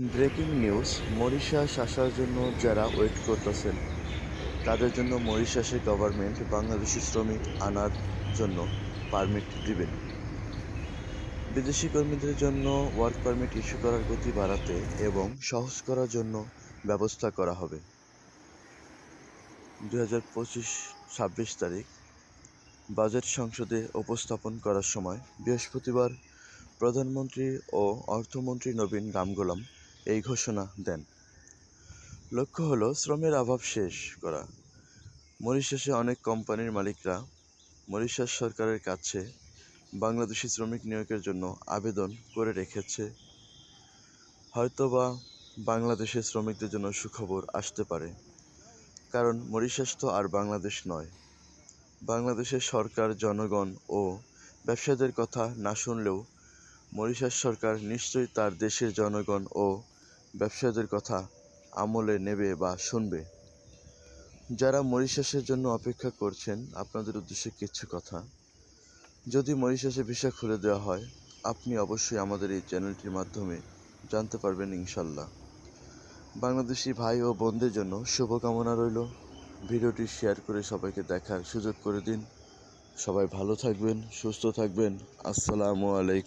Breaking news Mauritius আসার জন্য যারা ওয়েট করতেছেন, তাদের জন্য মরিশাসের গভর্নমেন্ট বাংলাদেশি শ্রমিক আনার জন্য পারমিট দিবেন। বিদেশি কর্মীদের জন্য ওয়ার্ক পারমিট ইস্যু করার গতি বাড়াতে এবং সহজ করার জন্য ব্যবস্থা করা হবে। দু হাজার পঁচিশ ছাব্বিশ তারিখ, বাজেট সংসদে উপস্থাপন করার সময় বৃহস্পতিবার প্রধানমন্ত্রী ও অর্থমন্ত্রী নবীন রামগোলাম এই ঘোষণা দেন। লক্ষ্য হলো, শ্রমের অভাব শেষ করা। মরিশাসে অনেক কোম্পানির মালিকরা মরিশাস সরকারের কাছে বাংলাদেশি শ্রমিক নিয়োগের জন্য আবেদন করে রেখেছে। হয়তোবা বাংলাদেশের শ্রমিকদের জন্য সুখবর আসতে পারে, কারণ মরিশাস তো আর বাংলাদেশ নয়। বাংলাদেশের সরকার, জনগণ ও ব্যবসায়ীদের কথা না শুনলেও মরিশাস সরকার নিশ্চয়ই তার দেশের জনগণ ও ব্যবসায়ীদের কথা আমলে নেবে বা শুনবে। যারা মরিশাসের জন্য অপেক্ষা করছেন, আপনাদের উদ্দেশ্যে কিছু কথা। যদি মরিশাসে ভিসা খুলে দেওয়া হয়, আপনি অবশ্যই আমাদের এই চ্যানেলটির মাধ্যমে জানতে পারবেন ইনশাল্লাহ। বাংলাদেশি ভাই ও বোনদের জন্য শুভকামনা রইল। ভিডিওটি শেয়ার করে সবাইকে দেখার সুযোগ করে দিন। সবাই ভালো থাকবেন, সুস্থ থাকবেন। আসসালামু আলাইকুম।